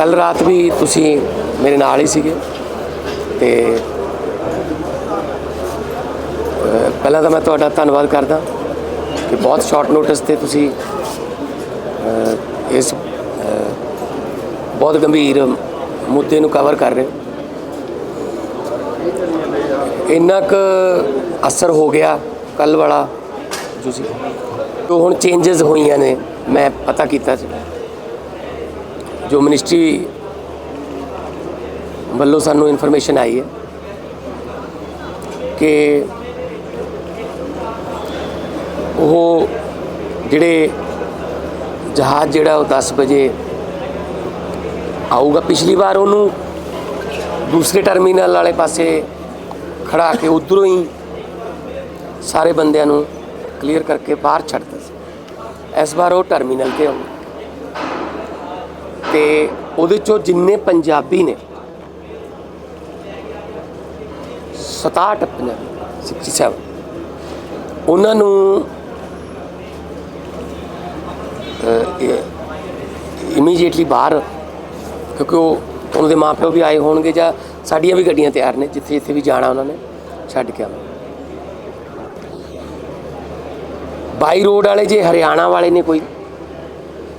ਕੱਲ ਰਾਤ ਵੀ ਤੁਸੀਂ ਮੇਰੇ ਨਾਲ ਹੀ ਸੀਗੇ ਤੇ ਪਹਿਲਾਂ ਤਾਂ ਮੈਂ ਤੁਹਾਡਾ ਧੰਨਵਾਦ ਕਰਦਾ ਕਿ ਬਹੁਤ ਸ਼ਾਰਟ ਨੋਟਿਸ ਤੇ ਤੁਸੀਂ ਇਸ ਬਹੁਤ ਗੰਭੀਰ ਮੁੱਦੇ ਨੂੰ ਕਵਰ ਕਰ ਰਹੇ ਹੋ। ਇੰਨਾ ਕੁ ਅਸਰ ਹੋ ਗਿਆ ਕੱਲ ਵਾਲਾ ਜੋ ਸੀ। ਜੋ ਹੁਣ ਚੇਂਜਸ ਹੋਈਆਂ ਨੇ, ਮੈਂ ਪਤਾ ਕੀਤਾ ਸੀ। ਜੋ ਮਿਨਿਸਟਰੀ ਵੱਲੋਂ ਸਾਨੂੰ ਇਨਫੋਰਮੇਸ਼ਨ ਆਈ ਹੈ ਕਿ ਉਹ ਜਿਹੜੇ ਜਹਾਜ਼ ਜਿਹੜਾ ਉਹ 10 ਵਜੇ ਆਊਗਾ, ਪਿਛਲੀ ਵਾਰ ਉਹਨੂੰ ਦੂਸਰੇ ਟਰਮੀਨਲ ਵਾਲੇ ਪਾਸੇ ਖੜਾ ਕੇ ਉਧਰੋਂ ਹੀ ਸਾਰੇ ਬੰਦਿਆਂ ਨੂੰ ਕਲੀਅਰ ਕਰਕੇ ਬਾਹਰ ਛੱਡਦਾ ਸੀ। ਇਸ ਵਾਰ ਉਹ ਟਰਮੀਨਲ ਤੇ ਆਉਂਦਾ ਤੇ ਉਹਦੇ ਚੋਂ ਜਿੰਨੇ ਪੰਜਾਬੀ ਨੇ 67 ਪੰਜਾਬੀ 67 ਉਹਨਾਂ ਨੂੰ ਇਮੀਡੀਏਟਲੀ ਬਾਹਰ, ਕਿਉਂਕਿ ਉਹ ਉਹਨਾਂ ਦੇ ਮਾਪਿਓ ਵੀ ਆਏ ਹੋਣਗੇ ਜਾਂ ਸਾਡੀਆਂ ਵੀ ਗੱਡੀਆਂ ਤਿਆਰ ਨੇ, ਜਿੱਥੇ ਜਿੱਥੇ ਵੀ ਜਾਣਾ ਉਹਨਾਂ ਨੇ, ਛੱਡ ਕੇ ਆਵਾਂ ਬਾਈ ਰੋਡ ਵਾਲੇ ਜੇ ਹਰਿਆਣਾ ਵਾਲੇ ਨੇ ਕੋਈ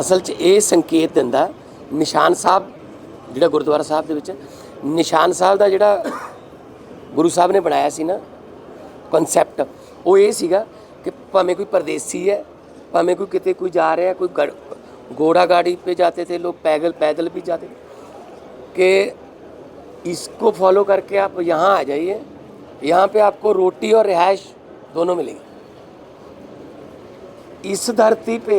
ਅਸਲ 'ਚ ਇਹ ਸੰਕੇਤ ਦਿੰਦਾ ਨਿਸ਼ਾਨ ਸਾਹਿਬ ਜਿਹੜਾ ਗੁਰਦੁਆਰਾ ਸਾਹਿਬ ਦੇ ਵਿੱਚ ਨਿਸ਼ਾਨ ਸਾਹਿਬ ਦਾ ਜਿਹੜਾ ਗੁਰੂ ਸਾਹਿਬ ਨੇ ਬਣਾਇਆ ਸੀ ਨਾ ਕਨਸੈਪਟ ਉਹ ਇਹ ਸੀਗਾ ਕਿ ਭਾਵੇਂ ਕੋਈ ਪਰਦੇਸੀ ਹੈ ਭਾਵੇਂ ਕੋਈ ਕਿਤੇ ਕੋਈ ਜਾ ਰਿਹਾ ਕੋਈ ਗੜ- घोड़ा गाड़ी पे जाते थे लोग पैदल पैदल भी जाते थे कि इसको फॉलो करके आप यहाँ आ जाइए यहाँ पे आपको रोटी और रिहाइश दोनों मिलेगी इस धरती पे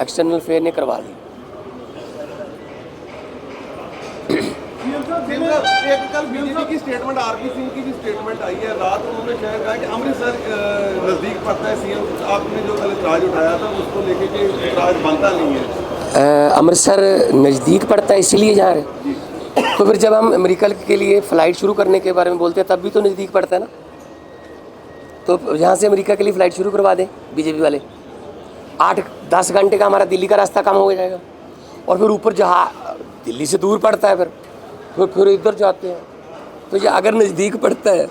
एक्सटर्नल अफेयर ने करवा ली। एक कल बीजेपी की स्टेटमेंट आरपी सिंह की स्टेटमेंट आई है रात उन्होंने शायद कहा कि अमृतसर नज़दीक पड़ता है सीएम आपने जो कल इतराज उठाया था उसको लेके कि इतराज बनता नहीं है। अमृतसर नज़दीक पड़ता है इसीलिए जा रहे तो फिर जब हम अमेरिका के लिए फ़्लाइट शुरू करने के बारे में बोलते हैं तब भी तो नज़दीक पड़ता है ना? तो यहाँ से अमेरिका के लिए फ़्लाइट शुरू करवा दें बीजेपी वाले। आठ, दस घंटे का हमारा दिल्ली का रास्ता कम हो जाएगा। और फिर ऊपर जहाँ, दिल्ली से दूर पड़ता है फिर। फिर फिर इधर जाते हैं। तो ये अगर नज़दीक पड़ता है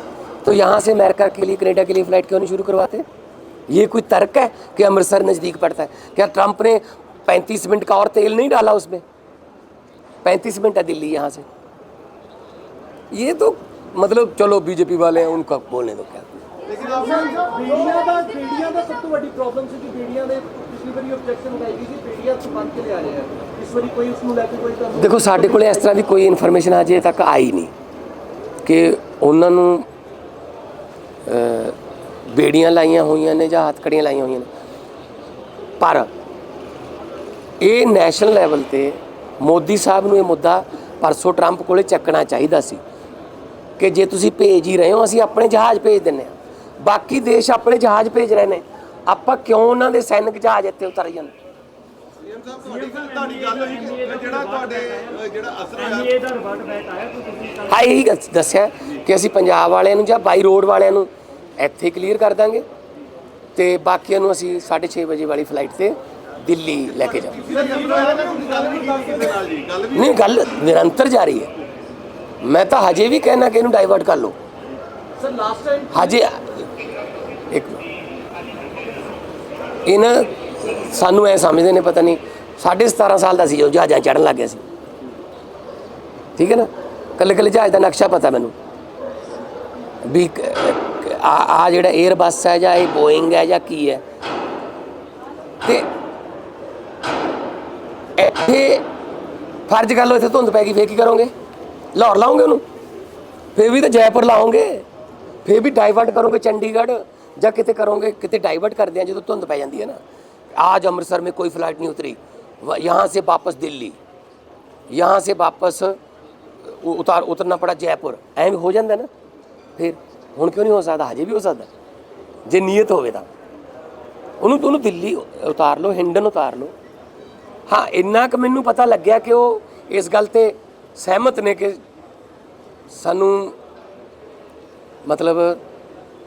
तो यहाँ से अमेरिका के लिए, कनेडा के लिए फ़्लाइट क्यों नहीं शुरू करवाते? ये कोई तर्क है कि अमृतसर नज़दीक पड़ता है? क्या ट्रंप ने 35 मिनट का और तेल नहीं डाला उसमें? 35 मिनट है दिल्ली यहाँ से। ये तो मतलब चलो बीजेपी वाले हैं, उनका बोलने दो क्या? लेकिन ਪਿਛਲੀ ਵਾਰੀ ਆਬਜੈਕਸ਼ਨ ਉਠਾਈ ਗਈ ਸੀ ਬੇੜੀਆਂ ਤੋਂ ਬੰਦ ਕੇ ਲਿਆ ਰਹੇ। ਇਸ ਵਾਰੀ ਕੋਈ ਉਸ ਨੂੰ ਲੈ ਕੇ ਕੋਈ ਤੁਹਾਨੂੰ ਦੇਖੋ, ਸਾਡੇ ਕੋਲੇ ਇਸ ਤਰ੍ਹਾਂ ਦੀ ਕੋਈ ਇਨਫੋਰਮੇਸ਼ਨ ਅਜੇ ਤੱਕ ਆਈ ਨਹੀਂ ਕਿ ਉਹਨਾਂ ਨੂੰ ਬੇੜੀਆਂ ਲਾਈਆਂ ਹੋਈਆਂ ਨੇ ਜਾਂ ਹੱਥਕੜੀਆਂ ਲਾਈਆਂ ਹੋਈਆਂ ਨੇ। ਪਰ ਇਹ ਨੈਸ਼ਨਲ ਲੈਵਲ ਤੇ ਮੋਦੀ ਸਾਹਿਬ ਨੂੰ ਇਹ ਮੁੱਦਾ ਪਰਸੋਂ ਟਰੰਪ ਕੋਲੇ ਚੱਕਣਾ ਚਾਹੀਦਾ ਸੀ ਕਿ ਜੇ ਤੁਸੀਂ ਭੇਜ ਹੀ ਰਹੇ ਹੋ, ਅਸੀਂ ਆਪਣੇ ਜਹਾਜ਼ ਭੇਜ ਦਿੰਨੇ ਆ ਬਾਕੀ ਦੇਸ਼ ਆਪਣੇ ਜਹਾਜ਼ ਭੇਜ ਰਹੇ ਨੇ। ਆਪਾਂ ਕਿਉਂ ਉਹਨਾਂ ਦੇ ਸੈਨਿਕ ਜਹਾਜ਼ ਇੱਥੇ ਉਤਾਰ ਜਾਂਦੇ? ਸੀਐਮ ਸਾਹਿਬ ਤੁਹਾਡੀ ਤੁਹਾਡੀ ਗੱਲ ਹੋਈ ਕਿ ਜਿਹੜਾ ਤੁਹਾਡੇ ਅ, ਜਿਹੜਾ ਅਸਰ ਹੋਇਆ। ਐਮਏ ਦਾ ਰਿਵਰਟ ਬੈਕ ਆਇਆ ਕਿ ਤੁਸੀਂ ਕੱਲ੍ਹ ਹਾਂ ਇਹੀ ਗੱਲ ਦੱਸਿਆ ਕਿ ਅਸੀਂ ਪੰਜਾਬ ਵਾਲਿਆਂ ਨੂੰ ਜਾਂ ਬਾਈ ਰੋਡ ਵਾਲਿਆਂ ਨੂੰ ਇੱਥੇ ਕਲੀਅਰ ਕਰ ਦਾਂਗੇ ਤੇ ਬਾਕੀਆਂ ਨੂੰ ਅਸੀਂ 6:30 ਵਜੇ ਵਾਲੀ ਫਲਾਈਟ ਤੇ ਦਿੱਲੀ ਲੈ ਕੇ ਜਾਵਾਂਗੇ। ਨਹੀਂ ਗੱਲ ਨਿਰੰਤਰ ਜਾਰੀ ਹੈ। ਮੈਂ ਤਾਂ ਹਜੇ ਵੀ ਕਹਿਣਾ ਕਿ ਇਹਨੂੰ ਡਾਈਵਰਟ ਕਰ ਲਓ। ਸਰ ਲਾਸਟ ਟਾਈਮ ਹਜੇ ਇੱਕ ਇਹ ਨਾ ਸਾਨੂੰ ਐ ਸਮਝਦੇ ਨੇ, ਪਤਾ ਨਹੀਂ, ਸਾਢੇ 17 ਸਾਲ ਦਾ ਸੀ, ਉਹ ਜਹਾਜ਼ਾਂ ਚੜਨ ਲੱਗ ਗਿਆ ਸੀ। ਠੀਕ ਹੈ ਨਾ? ਕੱਲੇ ਕੱਲੇ ਜਹਾਜ਼ ਦਾ ਨਕਸ਼ਾ ਪਤਾ ਮੈਨੂੰ। ਵੀ ਕ- ਆ ਜਿਹੜਾ ਏਅਰਬੱਸ ਹੈ ਜਾਂ ਇਹ ਬੋਇੰਗ ਹੈ ਜਾਂ ਕੀ ਹੈ। ਤੇ ਇੱਥੇ ਫਰਜ਼ ਕਰ ਲਓ, ਇੱਥੇ ਧੁੰਦ ਪੈ ਗਈ, ਫੇਰ ਕੀ ਕਰੋਗੇ? ਲਾਹੌਰ ਲਾਉਂਗੇ ਉਹਨੂੰ? ਫੇਰ ਵੀ ਤਾਂ ਜੈਪੁਰ ਲਾਉਂਗੇ ਫੇਰ ਵੀ ਡਾਈਵਰਟ ਕਰੋਗੇ ਚੰਡੀਗੜ੍ਹ। ਜਾਂ ਕਿਤੇ ਕਰੋਗੇ ਕਿਤੇ ਡਾਈਵਰਟ ਕਰਦੇ ਆ ਜਦੋਂ ਧੁੰਦ ਪੈ ਜਾਂਦੀ ਹੈ ਨਾ आज अमृतसर में कोई फ्लाइट नहीं उतरी व- यहाँ से वापस दिल्ली यहाँ से वापस उ- उतार उतरना पड़ा जयपुर ਐਂ ਵੀ ਹੋ ਜਾਂਦਾ ਨਾ ਫਿਰ ਹੁਣ ਕਿਉਂ ਨਹੀਂ ਹੋ ਸਕਦਾ ਹਜੇ ਵੀ ਹੋ ਸਕਦਾ ਜੇ ਨੀਅਤ ਹੋਵੇ ਤਾਂ ਉਹਨੂੰ ਉਹਨੂੰ ਦਿੱਲੀ ਉਤਾਰ ਲਓ ਹਿੰਡਨ ਉਤਾਰ ਲਓ ਹਾਂ ਇੰਨਾ ਕੁ ਮੈਨੂੰ ਪਤਾ ਲੱਗਿਆ ਕਿ ਉਹ ਇਸ ਗੱਲ ਤੇ ਸਹਿਮਤ ਨੇ ਕਿ ਸਾਨੂੰ ਮਤਲਬ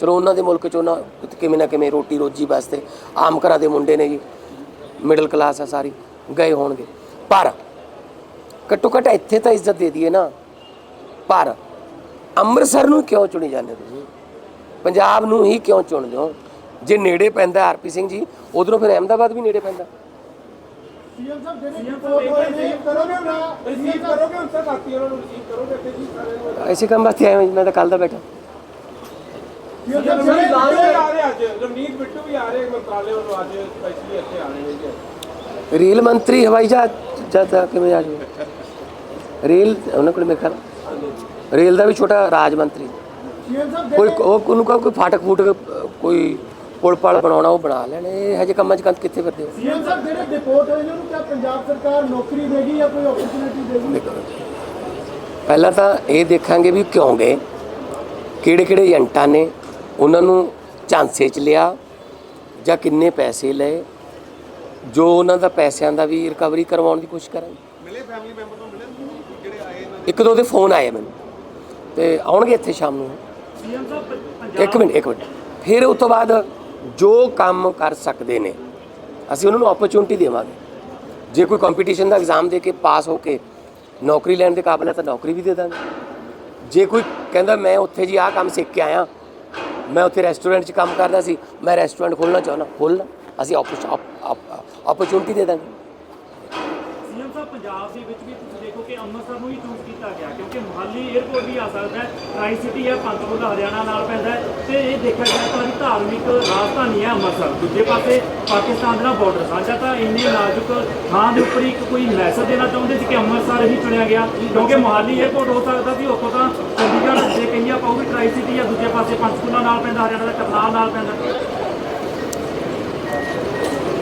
ਚਲੋ ਉਹਨਾਂ ਦੇ ਮੁਲਕ 'ਚ ਉਹਨਾਂ ਕਿਵੇਂ ਨਾ ਕਿਵੇਂ ਰੋਟੀ ਰੋਜੀ ਵਾਸਤੇ ਆਮ ਘਰਾਂ ਦੇ ਮੁੰਡੇ ਨੇ ਜੀ ਮਿਡਲ ਕਲਾਸ ਆ ਸਾਰੀ ਗਏ ਹੋਣਗੇ। ਪਰ ਘੱਟੋ ਘੱਟ ਇੱਥੇ ਤਾਂ ਇੱਜ਼ਤ ਦੇ ਦਈਏ ਨਾ। ਪਰ ਅੰਮ੍ਰਿਤਸਰ ਨੂੰ ਕਿਉਂ ਚੁਣੀ ਜਾਂਦੇ ਤੁਸੀਂ? ਪੰਜਾਬ ਨੂੰ ਹੀ ਕਿਉਂ ਚੁਣਦੇ ਹੋ? ਜੇ ਨੇੜੇ ਪੈਂਦਾ ਆਰਪੀ ਸਿੰਘ ਜੀ ਉਧਰੋਂ ਫਿਰ ਅਹਿਮਦਾਬਾਦ ਵੀ ਨੇੜੇ ਪੈਂਦਾ। ਸੀਐਮ ਸਾਹਿਬ ਜਿਹੜੇ ਰਿਪੋਰਟ ਹੋਏ ਨੇ ਕਰੋਗੇ ਨਾ ਰਿਸੀਵ ਕਰੋਗੇ ਉਸ ਤੱਕ ਆਤੀ ਉਹਨਾਂ ਨੂੰ ਰਿਸੀਵ ਕਰੋਗੇ ਤੇ ਜੀ ਸਾਰੇ ਐਸੇ ਕੰਮ ਵਾਸਤੇ ਜੀ, ਮੈਂ ਤਾਂ ਕੱਲ ਦਾ ਬੈਠਾ। ਰੇਲ ਮੰਤਰੀ ਹਵਾਈ ਜਹਾਜ਼ ਜਦ ਕਿਵੇਂ ਆ ਜਾਊਗਾ? ਰੇਲ ਉਹਨਾਂ ਕੋਲ ਮੇਰੇ ਖਿਆਲ ਰੇਲ ਦਾ ਵੀ ਛੋਟਾ ਰਾਜ ਮੰਤਰੀ। ਕੋਈ ਉਹ ਉਹਨੂੰ ਕਹੋ ਕੋਈ ਫਾਟਕ ਫੂਟਕ ਕੋਈ ਪੁਲ ਪਲ ਬਣਾਉਣਾ ਉਹ ਬਣਾ ਲੈਣ। ਇਹ ਹਜੇ ਕੰਮਾਂ 'ਚ ਕੰਤ ਕਿੱਥੇ ਫਿਰਦੇ ਹੋ ਸੀਐਮ ਸਾਹਿਬ ਜਿਹੜੇ ਰਿਪੋਰਟ ਹੋਏ ਨੇ ਉਹਨੂੰ ਕਿਆ ਪੰਜਾਬ ਸਰਕਾਰ ਨੌਕਰੀ ਦੇਗੀ ਜਾਂ ਕੋਈ ਓਪਰਚੁਨਿਟੀ ਦੇਗੀ? ਪਹਿਲਾਂ ਤਾਂ ਇਹ ਦੇਖਾਂਗੇ ਵੀ ਕਿਉਂ ਗਏ ਕਿਹੜੇ ਕਿਹੜੇ ਏਜੰਟਾਂ ਨੇ ਉਹਨਾਂ ਨੂੰ ਝਾਂਸੇ 'ਚ ਲਿਆ ਜਾਂ ਕਿੰਨੇ ਪੈਸੇ ਲਏ ਜੋ ਉਹਨਾਂ ਦਾ ਪੈਸਿਆਂ ਦਾ ਵੀ ਰਿਕਵਰੀ ਕਰਵਾਉਣ ਦੀ ਕੋਸ਼ਿਸ਼ ਕਰਾਂਗੇ। ਮਿਲੇ ਫੈਮਿਲੀ ਮੈਂਬਰ ਤੋਂ ਮਿਲੇ? ਜਿਹੜੇ ਆਏ ਇਹਨਾਂ ਇੱਕ ਦੋ ਦੇ ਫੋਨ ਆਏ ਮੈਨੂੰ ਤੇ ਆਉਣਗੇ ਇੱਥੇ ਸ਼ਾਮ ਨੂੰ। ਸੀਐਮ ਸਾਹਿਬ ਇੱਕ ਮਿੰਟ ਇੱਕ ਮਿੰਟ। ਫਿਰ ਉਸ ਤੋਂ ਬਾਅਦ ਜੋ ਕੰਮ ਕਰ ਸਕਦੇ ਨੇ ਅਸੀਂ ਉਹਨਾਂ ਨੂੰ ਓਪਰਚੁਨਿਟੀ ਦੇਵਾਂਗੇ। ਜੇ ਕੋਈ ਕੰਪੀਟੀਸ਼ਨ ਦਾ ਐਗਜ਼ਾਮ ਦੇ ਕੇ ਪਾਸ ਹੋ ਕੇ ਨੌਕਰੀ ਲੈਣ ਦੇ ਕਾਬਲ ਹੈ ਤਾਂ ਨੌਕਰੀ ਵੀ ਦੇ ਦਾਂਗੇ। ਜੇ ਕੋਈ ਕਹਿੰਦਾ ਮੈਂ ਉੱਥੇ ਜੀ ਆਹ ਕੰਮ ਸਿੱਖ ਕੇ ਆਇਆ ਮੈਂ ਉੱਥੇ ਰੈਸਟੋਰੈਂਟ 'ਚ ਕੰਮ ਕਰਦਾ ਸੀ। ਮੈਂ ਰੈਸਟੋਰੈਂਟ ਖੋਲਣਾ ਚਾਹੁੰਦਾ, ਖੋਲਣਾ। ਅਸੀਂ ਓਪਰਚੁਨਿਟੀ ਦੇ ਦਾਂਗੇ। ਸੀਐਮ ਸਾਹਿਬ, ਪੰਜਾਬ ਦੇ ਵਿੱਚ ਵੀ ਤੁਸੀਂ ਦੇਖੋ ਕਿ ਅੰਮ੍ਰਿਤਸਰ ਨੂੰ ਹੀ ਕੀਤਾ ਗਿਆ, ਕਿਉਂਕਿ ਮੁਹਾਲੀ 에ਅਰਪੋਰਟ ਵੀ ਆ ਸਕਦਾ ਹੈ ਟਰਾਈ ਸਿਟੀ ਹੈ, ਪੰਚਕੂਲਾ ਹਰਿਆਣਾ ਨਾਲ ਪੈਂਦਾ ਹੈ, ਤੇ ਇਹ ਦੇਖਿਆ ਜਾਏ ਤਾਂ ਵੀ ਧਾਰਮਿਕ ਰਾਜਧਾਨੀ ਹੈ ਅੰਮ੍ਰਿਤਸਰ। ਦੂਜੇ ਪਾਸੇ ਪਾਕਿਸਤਾਨ ਦੇ ਬਾਰਡਰ ਸਾਂਝਾ ਤਾਂ ਇੰਨੇ ਨਾਜ਼ੁਕ ਥਾਂ ਦੇ ਉੱਪਰ ਇੱਕ ਕੋਈ ਮੈਸੇਜ ਦੇਣਾ ਚਾਹੁੰਦੇ ਸੀ ਕਿ ਅੰਮ੍ਰਿਤਸਰ ਹੀ ਚੁਣਿਆ ਗਿਆ, ਕਿਉਂਕਿ ਮੁਹਾਲੀ 에ਅਰਪੋਰਟ ਹੋ ਸਕਦਾ ਸੀ, ਉੱਥੋਂ ਤਾਂ ਚੰਡੀਗੜ੍ਹ ਜੇ ਕਹੀਏ ਪਾਉਗੀ ਟਰਾਈ ਸਿਟੀ ਜਾਂ ਦੂਜੇ ਪਾਸੇ ਪੰਚਕੂਲਾ ਨਾਲ ਪੈਂਦਾ, ਹਰਿਆਣਾ ਦਾ ਕਰਨਾਲ ਨਾਲ ਪੈਂਦਾ।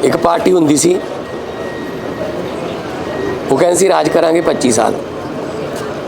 ਇੱਕ ਪਾਰਟੀ ਹੁੰਦੀ ਸੀ, ਉਹ ਕਹਿੰਦੇ ਸੀ, ਰਾਜ ਕਰਾਂਗੇ 25 ਸਾਲ।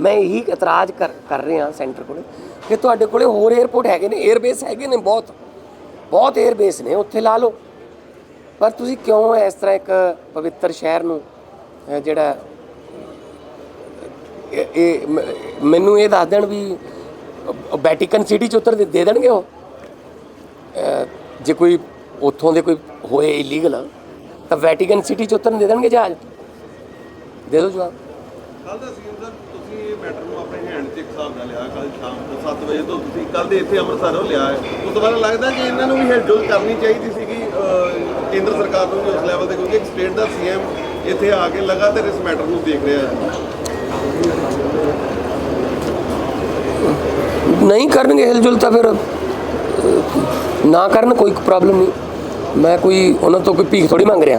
ਮੈਂ ਇਹੀ ਇਤਰਾਜ਼ ਕਰ ਕਰ ਰਿਹਾ ਸੈਂਟਰ ਕੋਲੇ ਕਿ ਤੁਹਾਡੇ ਕੋਲੇ ਹੋਰ 에어ਪੋਰਟ ਹੈਗੇ ਨੇ 에ਅਰਬੇਸ ਹੈਗੇ ਨੇ ਬਹੁਤ ਬਹੁਤ 에ਅਰਬੇਸ ਨੇ, ਉੱਥੇ ਲਾ ਲਓ। ਪਰ ਤੁਸੀਂ ਕਿਉਂ ਇਸ ਤਰ੍ਹਾਂ ਇੱਕ ਪਵਿੱਤਰ ਸ਼ਹਿਰ ਨੂੰ ਜਿਹੜਾ, ਇਹ ਮੈਨੂੰ ਇਹ ਦੱਸ ਦੇਣ ਵੀ ਵੈਟੀਕਨ ਸਿਟੀ ਚ ਉਤਰ ਦੇ ਦੇਣਗੇ ਉਹ? ਜੇ ਕੋਈ ਉੱਥੋਂ ਦੇ ਕੋਈ ਹੋਏ ਇਲੀਗਲ ਤਾਂ ਵੈਟੀਕਨ ਸਿਟੀ ਚ ਉਤਰਨ ਦੇ ਦੇਣਗੇ ਜਹਾਜ਼? ਦੇ ਦਿਓ ਜਵਾਬ। ਕੱਲ ਦਾ ਸੀ ਸਰ। ਇਹ ਮੈਟਰ ਨੂੰ ਆਪਣੇ ਹੈਂਡ 'ਚ ਇੱਕ ਹਿਸਾਬ ਨਾਲ ਲਿਆ ਕੱਲ ਸ਼ਾਮ ਨੂੰ 7 ਵਜੇ ਤੋਂ ਤੁਸੀਂ ਕੱਲ ਦੇ ਇੱਥੇ ਅੰਮ੍ਰਿਤਸਰੋਂ ਲਿਆ ਹੈ। ਉਸ ਤੋਂ ਬਾਅਦ ਲੱਗਦਾ ਕਿ ਇਹਨਾਂ ਨੂੰ ਵੀ ਹਿਲਜੁਲ ਕਰਨੀ ਚਾਹੀਦੀ ਸੀਗੀ ਅਹ, ਕੇਂਦਰ ਸਰਕਾਰ ਨੂੰ ਵੀ ਉਸ ਲੈਵਲ ਤੇ ਕਿਉਂਕਿ ਇੱਕ ਸਟੇਟ ਦਾ ਸੀਐਮ ਇੱਥੇ ਆ ਕੇ ਲਗਾਤਾਰ ਇਸ ਮੈਟਰ ਨੂੰ ਦੇਖ ਰਿਹਾ ਹੈ। ਨਹੀਂ ਕਰਨਗੇ ਹਿਲਜੁਲ ਤਾਂ ਫਿਰ ਅਹ, ਨਾ ਕਰਨ ਕੋਈ ਪ੍ਰੋਬਲਮ ਨਹੀਂ। ਮੈਂ ਕੋਈ ਉਹਨਾਂ ਤੋਂ ਕੋਈ ਭੀਖ ਥੋੜੀ ਮੰਗ ਰਿਹਾ।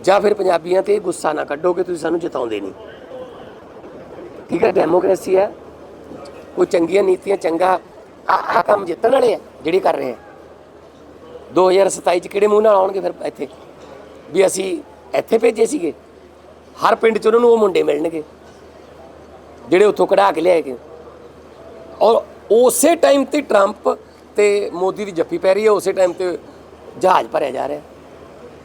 ਜਾਂ ਫਿਰ ਪੰਜਾਬੀਆਂ ਤੇ ਗੁੱਸਾ ਨਾ ਕੱਢੋ ਕਿ ਤੁਸੀਂ ਸਾਨੂੰ ਜਿਤਾਉਂਦੇ ਨਹੀਂ। ਠੀਕ ਹੈ ਡੈਮੋਕ੍ਰੇਸੀ ਹੈ। ਕੋਈ ਚੰਗੀਆਂ ਨੀਤੀਆਂ, ਚੰਗਾ ਆ ਕੰਮ ਜਿੱਤਣ ਵਾਲੇ ਆ, ਜਿਹੜੇ ਕਰ ਰਹੇ ਆ। 2027 ਚ ਕਿਹੜੇ ਮੂੰਹ ਨਾਲ ਆਉਣਗੇ ਫਿਰ ਇੱਥੇ? ਵੀ ਅਸੀਂ ਇੱਥੇ ਭੇਜੇ ਸੀਗੇ। ਹਰ ਪਿੰਡ ਚ ਉਹਨਾਂ ਨੂੰ ਉਹ ਮੁੰਡੇ ਮਿਲਣਗੇ, ਜਿਹੜੇ ਉੱਥੋਂ ਕਢਾ ਕੇ ਲਿਆਏ ਗਏ। ਔਰ ਉਸੇ ਟਾਈਮ ਤੇ ਟਰੰਪ ਤੇ ਮੋਦੀ ਦੀ ਜੱਫੀ ਪੈ ਰਹੀ ਹੈ, ਉਸੇ ਟਾਈਮ ਤੇ ਜਹਾਜ਼ ਭਰਿਆ ਜਾ ਰਿਹਾ।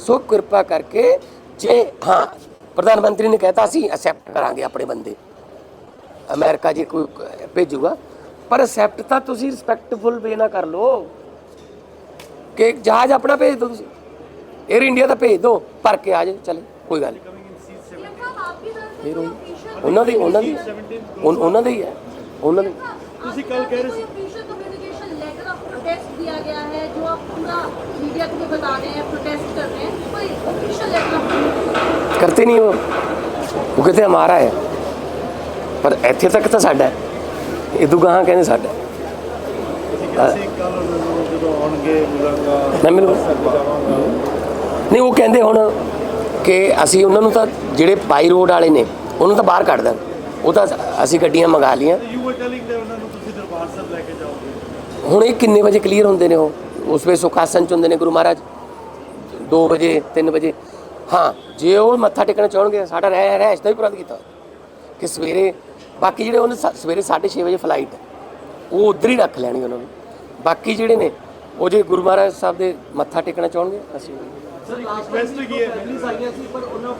ਸੋ ਕਿਰਪਾ ਕਰਕੇ ਜੇ ਹਾਂ ਪ੍ਰਧਾਨ ਮੰਤਰੀ ਨੇ ਕਹਿਤਾ ਸੀ ਅਸੈਪਟ ਕਰਾਂਗੇ ਆਪਣੇ ਬੰਦੇ ਅਮਰੀਕਾ ਜੇ ਕੋਈ ਭੇਜੂਗਾ ਪਰ ਅਸੈਪਟ ਤਾਂ ਤੁਸੀਂ ਰਿਸਪੈਕਟਫੁਲ ਵੇ ਨਾ ਕਰ ਲੋ ਕਿ ਜਹਾਜ਼ ਆਪਣਾ ਭੇਜ ਦਿਓ ਤੁਸੀਂ 에ਅਰ ਇੰਡੀਆ ਦਾ ਭੇਜ ਦਿਓ ਭਰ ਕੇ ਆ ਜਾਏ ਚਲੇ ਕੋਈ ਗੱਲ ਨਹੀਂ ਉਹਨਾਂ ਦੀ ਉਹਨਾਂ ਦੀ ਉਹਨਾਂ ਦੀ ਹੀ ਹੈ ਉਹਨਾਂ ਦੀ ਤੁਸੀਂ ਕੱਲ ਕਹਿ ਰਹੇ ਸੀ ਕਮਿਊਨੀਕੇਸ਼ਨ ਲੈਟਰ ਆਫ ਪ੍ਰੋਟੈਸਟ ਦਿਆ ਗਿਆ ਹੈ पूरा मीडिया को भी बता रहे हैं प्रोटेस्ट कर रहे हैं कोई ऑफिशियल लेटर ऑफ करते नहीं वो वो कहते हमारा है पर ਇੱਥੇ ਤੱਕ ਤਾਂ ਸਾਡਾ ਹੈ ਇਹ ਗਾਹਾਂ ਕਹਿੰਦੇ ਸਾਡਾ ਹੈ। ਅਸੀਂ ਕੱਲ ਜਦੋਂ ਆਉਣਗੇ ਮਿਲਾਂਗਾ ਮੈਂ ਮੈਨੂੰ ਨਹੀਂ ਉਹ ਕਹਿੰਦੇ ਹੁਣ ਕਿ ਅਸੀਂ ਉਹਨਾਂ ਨੂੰ ਤਾਂ ਜਿਹੜੇ ਬਾਈ ਰੋਡ ਵਾਲੇ ਨੇ ਉਹਨੂੰ ਤਾਂ ਬਾਹਰ ਕੱਢ ਦੇਣ ਉਹ ਤਾਂ ਅਸੀਂ ਗੱਡੀਆਂ ਮੰਗਾ ਲਈਆਂ ਯੂ ਵਰ ਟੈਲਿੰਗ ਦੇ ਉਹਨਾਂ ਨੂੰ ਤੁਸੀਂ ਦਰਬਾਰ ਸਾਹਿਬ ਲੈ ਕੇ ਜਾਓਗੇ ਹੁਣ ਇਹ ਕਿੰਨੇ ਵਜੇ ਕਲੀਅਰ ਹੁੰਦੇ ਨੇ ਉਹ ਉਸ ਵੇ ਸੁਖਾਸਨ ਚ ਹੁੰਦੇ ਨੇ ਗੁਰੂ ਮਹਾਰਾਜ। 2 ਵਜੇ 3 ਵਜੇ। ਹਾਂ ਜੇ ਉਹ ਮੱਥਾ ਟੇਕਣਾ ਚਾਹਣਗੇ ਸਾਡਾ ਰਹਿ ਰਹਿਸ਼ ਦਾ ਵੀ ਪ੍ਰਬੰਧ ਕੀਤਾ। ਕਿ ਸਵੇਰੇ ਬਾਕੀ ਜਿਹੜੇ ਉਹਨੇ ਸਵੇਰੇ 6:30 ਵਜੇ ਫਲਾਈਟ ਉਹ ਉਧਰ ਹੀ ਰੱਖ ਲੈਣੀ ਉਹਨਾਂ ਨੂੰ। ਬਾਕੀ ਜਿਹੜੇ ਨੇ ਉਹ ਜੇ ਗੁਰੂ ਮਹਾਰਾਜ ਸਾਹਿਬ ਦੇ ਮੱਥਾ ਟੇਕਣਾ ਚਾਹਣਗੇ ਅਸੀਂ ਸਰ ਰਿਕੁਐਸਟ ਕੀ ਹੈ? ਫੈਮਿਲੀਜ਼ ਆਈਆਂ ਸੀ ਪਰ ਉਹਨਾਂ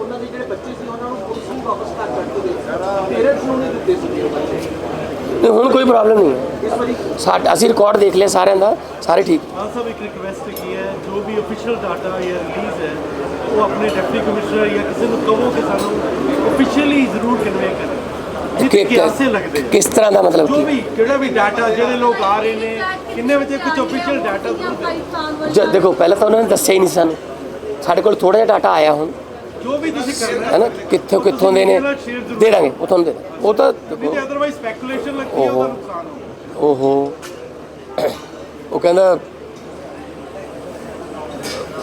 ਉਹਨਾਂ ਦੇ ਜਿਹੜੇ ਬੱਚੇ ਸੀ ਉਹਨਾਂ ਨੂੰ ਪੁਲਿਸ ਨੂੰ ਵਾਪਸ ਘਰ ਕੱਢ ਕੇ ਦੇ ਪੇਰੈਂਟਸ ਨੂੰ ਨਹੀਂ ਦਿੱਤੇ ਸੀ ਉਹ ਬੱਚੇ। ਨਹੀਂ ਹੁਣ ਕੋਈ ਪ੍ਰੋਬਲਮ ਨਹੀਂ ਹੈ। ਸਾਡਾ ਅਸੀਂ ਰਿਕਾਰਡ ਦੇਖ ਲਿਆ ਸਾਰਿਆਂ ਦਾ ਸਾਰੇ ਠੀਕ। ਖਾਨ ਸਾਹਿਬ ਇੱਕ ਰਿਕਵੈਸਟ ਕੀ ਹੈ ਜੋ ਵੀ ਅਫੀਸ਼ੀਅਲ ਡਾਟਾ ਜਾਂ ਰਿਲੀਜ਼ ਹੈ ਉਹ ਆਪਣੇ ਡਿਪਟੀ ਕਮਿਸ਼ਨਰ ਜਾਂ ਕਿਸੇ ਨੂੰ ਕਹੋ ਕਿ ਸਾਨੂੰ ਅਫੀਸ਼ੀਅਲੀ ਜ਼ਰੂਰ ਕਨਵੇ ਕਰੇ। ਕਿਸ ਤਰ੍ਹਾਂ ਦਾ ਮਤਲਬ ਜੋ ਕੀ? ਵੀ ਜਿਹੜਾ ਵੀ ਡਾਟਾ ਜਿਹੜੇ ਲੋਕ ਆ ਰਹੇ ਨੇ ਕਿੰਨੇ ਵਜੇ ਕੁਝ ਅਫੀਸ਼ੀਅਲ ਡਾਟਾ ਦੇਖੋ ਪਹਿਲਾਂ ਤਾਂ ਉਹਨਾਂ ਨੇ ਦੱਸਿਆ ਹੀ ਨਹੀਂ ਸਾਨੂੰ। ਸਾਡੇ ਕੋਲ ਥੋੜਾ ਜਿਹਾ ਡਾਟਾ ਆਇਆ ਹੁਣ। ਜੋ ਵੀ ਤੁਸੀਂ ਕਰਨਾ ਹੈ। ਹੈਨਾ ਕਿੱਥੋਂ ਕਿੱਥੋਂ ਦੇ ਨੇ? ਦੇ ਦਾਂਗੇ ਉਹ ਤੁਹਾਨੂੰ ਦੇ। ਉਹ ਤਾਂ ਅਦਰਵਾਈਜ਼ ਸਪੈਕੂਲੇਸ਼ਨ ਲੱਗਦੀ ਹੈ ਉਹਦਾ। ਨੁਕਸਾਨ ਓਹੋ। ਉਹ ਕਹਿੰਦਾ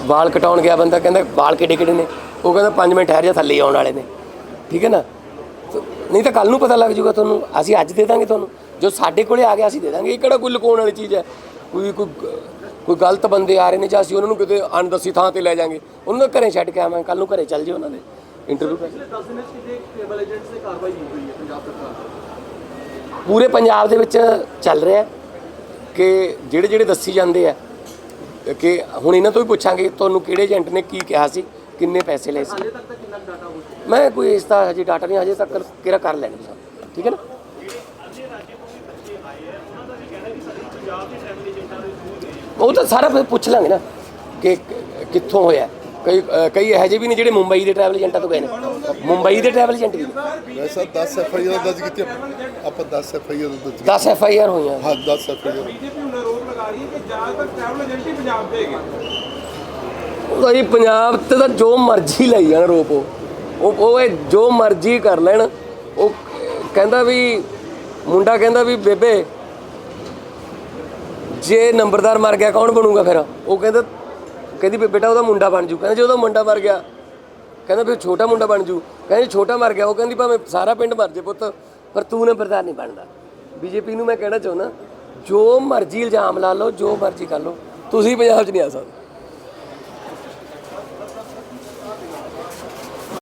ਵਾਲ ਕਟਾਉਣ ਗਿਆ ਬੰਦਾ ਕਹਿੰਦਾ ਵਾਲ ਕਿਹੜੇ ਕਿਹੜੇ ਨੇ? ਉਹ ਕਹਿੰਦਾ 5 ਮਿੰਟ ਠਹਿਰ ਜਾ ਥੱਲੇ ਆਉਣ ਵਾਲੇ ਨੇ। ਠੀਕ ਹੈ ਨਾ? ਨਹੀਂ ਤਾਂ ਕੱਲ ਨੂੰ ਪਤਾ ਲੱਗ ਜਾਊਗਾ ਤੁਹਾਨੂੰ। ਅਸੀਂ ਅੱਜ ਦੇ ਦਾਂਗੇ ਤੁਹਾਨੂੰ। ਜੋ ਸਾਡੇ ਕੋਲੇ ਆ ਗਿਆ ਅਸੀਂ ਦੇ ਦਾਂਗੇ। ਇਹ ਕਿਹੜਾ ਕੋਈ ਲੁਕਾਉਣ ਵਾਲੀ ਚੀਜ਼ ਹੈ? ਕੋਈ ਕੋਈ ਕੋਈ ਗਲਤ ਬੰਦੇ ਆ ਰਹੇ ਨੇ ਜਾਂ ਅਸੀਂ ਉਹਨਾਂ ਨੂੰ ਕਿਤੇ ਅਣਦੱਸੀ ਥਾਂ ਤੇ ਲੈ ਜਾਾਂਗੇ ਉਹਨਾਂ ਨੂੰ ਘਰੇ ਛੱਡ ਕੇ ਆਵਾਂਗੇ ਕੱਲ ਨੂੰ ਘਰੇ ਚੱਲ ਜਿਓ ਉਹਨਾਂ ਦੇ। ਇੰਟਰਵਿਊ ਕਰ ਪਿਛਲੇ 10 ਦਿਨਾਂ 'ਚ ਕਿਤੇ ਟ੍ਰੈਵਲ ਏਜੰਟਸ ਤੇ ਕਾਰਵਾਈ ਹੋਈ ਹੈ ਪੰਜਾਬ ਸਰਕਾਰ ਪੂਰੇ ਪੰਜਾਬ ਦੇ ਵਿੱਚ ਚੱਲ ਰਿਹਾ ਹੈ ਕਿ ਜਿਹੜੇ ਜਿਹੜੇ ਦੱਸੀ ਜਾਂਦੇ ਆ ਕਿ ਹੁਣ ਇਹਨਾਂ ਤੋਂ ਵੀ ਪੁੱਛਾਂਗੇ ਤੁਹਾਨੂੰ ਕਿਹੜੇ ਏਜੰਟ ਨੇ ਕੀ ਕਿਹਾ ਸੀ ਕਿੰਨੇ ਪੈਸੇ ਲਏ ਸੀ। ਹਾਲੇ ਤੱਕ ਤਾਂ ਕਿੰਨਾ ਡਾਟਾ ਹੋ ਚੁੱਕਾ ਮੈਂ ਕੋਈ ਇਸ ਦਾ ਹਜੇ ਡਾਟਾ ਨਹੀਂ ਹਜੇ ਤੱਕ ਕਿਹੜਾ ਕਰ ਸਭ ਠੀਕ ਹੈ ਨਾ? ਉਹ ਤਾਂ ਸਾਰਾ ਫਿਰ ਪੁੱਛ ਲਾਂਗੇ ਨਾ ਕਿ ਕਿੱਥੋਂ ਹੋਇਆ। ਕਈ ਕਈ ਇਹੋ ਜਿਹੇ ਵੀ ਨੇ ਜਿਹੜੇ ਮੁੰਬਈ ਦੇ ਟਰੈਵਲ ਏਜੰਟਾਂ ਤੋਂ ਗਏ ਨੇ ਮੁੰਬਈ ਦੇ ਟਰੈਵਲ ਏਜੰਟ ਵੀ ਵੈਸਾ 10 ਐਫ ਆਈ ਆਰ ਦਰਜ ਕੀਤੀ ਆਪਾਂ 10 ਐਫ ਆਈ ਆਰ ਦਰਜ 10 ਐਫ ਆਈ ਆਰ ਹੋਈਆਂ। ਹਾਂ 10 ਐਫ ਆਈ ਆਰ। ਬੀਜੇਪੀ ਹੁਣ ਆਰੋਪ ਲਗਾ ਰਹੀ ਹੈ ਕਿ ਜ਼ਿਆਦਾਤਰ ਟਰੈਵਲ ਏਜੰਟ ਹੀ ਪੰਜਾਬ ਦੇ ਹੈਗੇ। ਉਹਦਾ ਜੀ ਪੰਜਾਬ ਤੇ ਤਾਂ ਜੋ ਮਰਜ਼ੀ ਲਈ ਜਾਣ ਰੋਪ ਉਹ। ਉਹ ਉਹ ਇਹ ਜੋ ਮਰਜ਼ੀ ਕਰ ਲੈਣ। ਉਹ ਕਹਿੰਦਾ ਵੀ ਮੁੰਡਾ ਕਹਿੰਦਾ ਵੀ ਬੇਬੇ ਜੇ ਨੰਬਰਦਾਰ ਮਰ ਗਿਆ, ਕੌਣ ਬਣੂਗਾ ਫਿਰ? ਉਹ ਕਹਿੰਦਾ, ਕਹਿੰਦੀ ਵੀ ਬੇਟਾ ਉਹਦਾ ਮੁੰਡਾ ਬਣ ਜੂ। ਕਹਿੰਦਾ, ਜੇ ਉਹਦਾ ਮੁੰਡਾ ਮਰ ਗਿਆ, ਕਹਿੰਦਾ ਫਿਰ ਛੋਟਾ ਮੁੰਡਾ ਬਣ ਜੂ। ਕਹਿੰਦੀ ਛੋਟਾ ਮਰ ਗਿਆ, ਉਹ ਕਹਿੰਦੀ ਭਾਵੇਂ ਸਾਰਾ ਪਿੰਡ ਮਰ ਜੇ ਪੁੱਤ, ਪਰ ਤੂੰ ਨੰਬਰਦਾਰ ਨਹੀਂ ਬਣਦਾ। ਬੀਜੇਪੀ ਨੂੰ ਮੈਂ ਕਹਿਣਾ ਚਾਹੁੰਦਾ, ਜੋ ਮਰਜ਼ੀ ਇਲਜ਼ਾਮ ਲਾ ਲਓ, ਜੋ ਮਰਜ਼ੀ ਕਰ ਲਓ, ਤੁਸੀਂ ਪੰਜਾਬ 'ਚ ਨਹੀਂ ਆ ਸਕਦੇ।